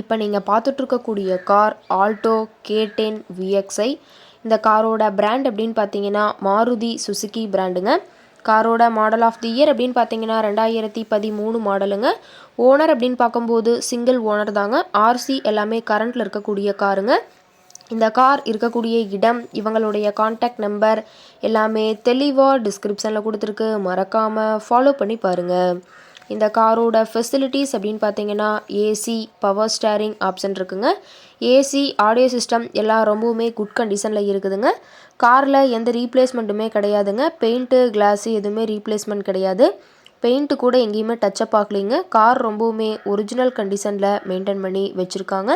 இப்போ நீங்கள் பார்த்துட்ருக்கக்கூடிய car Alto K ten VXI. இந்த காரோட பிராண்ட் அப்படின்னு பார்த்தீங்கன்னா மாருதி சுசுக்கி பிராண்டுங்க காரோட மாடல் ஆஃப் தி இயர் அப்படின்னு பார்த்தீங்கன்னா ரெண்டாயிரத்தி பதிமூணு மாடலுங்க ஓனர் அப்படின்னு பார்க்கும்போது சிங்கிள் ஓனர் தாங்க. ஆர்சி எல்லாமே கரண்ட்டில் இருக்கக்கூடிய காருங்க. இந்த கார் இருக்கக்கூடிய இடம் இவங்களுடைய காண்டாக்ட் நம்பர் எல்லாமே தெளிவாக டிஸ்கிரிப்ஷனில் கொடுத்துருக்கு. மறக்காமல் ஃபாலோ பண்ணி பாருங்கள் இந்த காரோட ஃபெசிலிட்டிஸ் அப்படின்னு பார்த்தீங்கன்னா ஏசி பவர் ஸ்டேரிங் ஆப்ஷன் இருக்குங்க. ஏசி ஆடியோ சிஸ்டம் எல்லாம் ரொம்பவுமே குட் கண்டிஷனில் இருக்குதுங்க. காரில் எந்த ரீப்ளேஸ்மெண்ட்டுமே கிடையாதுங்க. பெயிண்ட்டு கிளாஸு எதுவுமே ரீப்ளேஸ்மெண்ட் கிடையாது. பெயிண்ட்டு கூட எங்கேயுமே டச்சப் ஆகலைங்க. கார் ரொம்பவுமே ஒரிஜினல் கண்டிஷனில் மெயின்டைன் பண்ணி வச்சுருக்காங்க.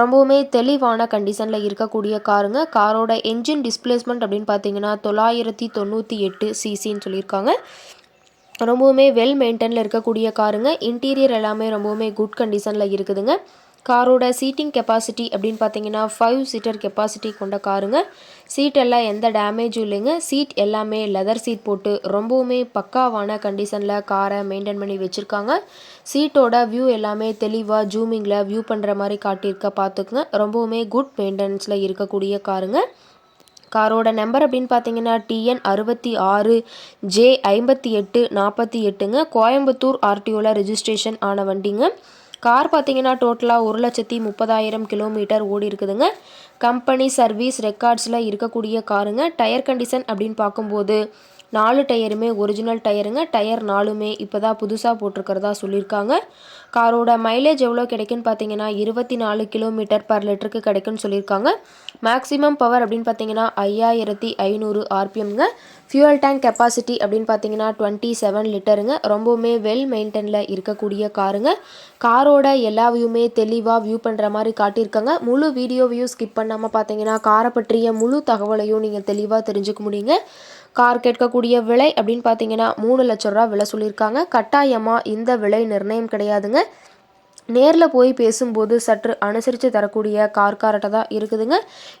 ரொம்பவுமே தெளிவான கண்டிஷனில் இருக்கக்கூடிய காருங்க. காரோட என்ஜின் டிஸ்பிளேஸ்மெண்ட் அப்படின்னு பார்த்தீங்கன்னா தொள்ளாயிரத்தி தொண்ணூற்றி எட்டு சிசின்னு சொல்லியிருக்காங்க. ரொம்பவுமே வெல் மெயின்டெனில் இருக்கக்கூடிய காருங்க இன்டீரியர் எல்லாமே ரொம்பவுமே குட் கண்டிஷனில் இருக்குதுங்க. காரோட சீட்டிங் கெப்பாசிட்டி அப்படின்னு பார்த்தீங்கன்னா ஃபைவ் சீட்டர் கெப்பாசிட்டி கொண்ட காருங்க சீட் எல்லாம் எந்த டேமேஜும் இல்லைங்க. சீட் எல்லாமே லெதர் சீட் போட்டு ரொம்பவுமே பக்காவான கண்டிஷனில் காரை மெயின்டைன் பண்ணி வச்சுருக்காங்க. சீட்டோட வியூ எல்லாமே தெளிவாக ஜூமிங்கில் வியூ பண்ணுற மாதிரி காட்டியிருக்க பார்த்துக்குங்க ரொம்பவுமே குட் மெயின்டெனன்ஸில் இருக்கக்கூடிய காருங்க காரோட நம்பர் அப்படின்னு பார்த்தீங்கன்னா டிஎன் அறுபத்தி ஆறு ஜே ஐம்பத்தி எட்டு நாற்பத்தி எட்டுங்க. கோயம்புத்தூர் ஆர்டிஓவில் ரிஜிஸ்ட்ரேஷன் ஆன வண்டிங்க. கார் பார்த்தீங்கன்னா டோட்டலாக ஒரு லட்சத்தி முப்பதாயிரம் கிலோமீட்டர் ஓடி இருக்குதுங்க கம்பெனி சர்வீஸ் ரெக்கார்ட்ஸில் இருக்கக்கூடிய காருங்க. டயர் கண்டிஷன் அப்படின்னு பார்க்கும்போது நாலு டயருமே ஒரிஜினல் டயருங்க. டயர் நாலுமே இப்போ தான் புதுசாக போட்டிருக்கிறதா சொல்லியிருக்காங்க. காரோட மைலேஜ் எவ்வளோ கிடைக்குன்னு பார்த்தீங்கன்னா இருபத்தி நாலு கிலோமீட்டர் பர் லிட்டருக்கு கிடைக்குன்னு சொல்லியிருக்காங்க. மேக்ஸிமம் பவர் அப்படின்னு பார்த்தீங்கன்னா ஐயாயிரத்தி ஐநூறு ஆர்பிஎம்ங்க. ஃபியூவல் டேங்க் கெப்பாசிட்டி அப்படின்னு பார்த்தீங்கன்னா டுவெண்ட்டி செவன் லிட்டருங்க. ரொம்பவுமே வெல் மெயின்டெனில் இருக்கக்கூடிய காருங்க. காரோட எல்லா வியூமே தெளிவாக வியூ பண்ணுற மாதிரி காட்டியிருக்காங்க. முழு வீடியோவையும் ஸ்கிப் பண்ண பண்ணாமல் பார்த்தீங்கன்னா காரை பற்றிய முழு தகவலையும் நீங்கள் தெளிவாக தெரிஞ்சுக்க முடியுங்க. கார் கேட்கக்கூடிய விலை அப்படின்னு பார்த்தீங்கன்னா மூணு லட்ச ரூபா விலை சொல்லியிருக்காங்க. கட்டாயமாக இந்த விலை நிர்ணயம் கிடையாதுங்க. நேரில் போய் பேசும்போது சற்று அனுசரித்து தரக்கூடிய கார் தான் இருக்குதுங்க.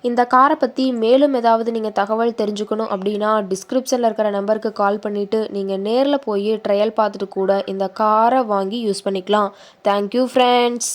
இந்த காரை பற்றி மேலும் ஏதாவது நீங்கள் தகவல் தெரிஞ்சுக்கணும் அப்படின்னா டிஸ்கிரிப்ஷனில் இருக்கிற நம்பருக்கு கால் பண்ணிவிட்டு நீங்கள் நேரில் போய் ட்ரையல் பார்த்துட்டு கூட இந்த காரை வாங்கி யூஸ் பண்ணிக்கலாம். Thank you friends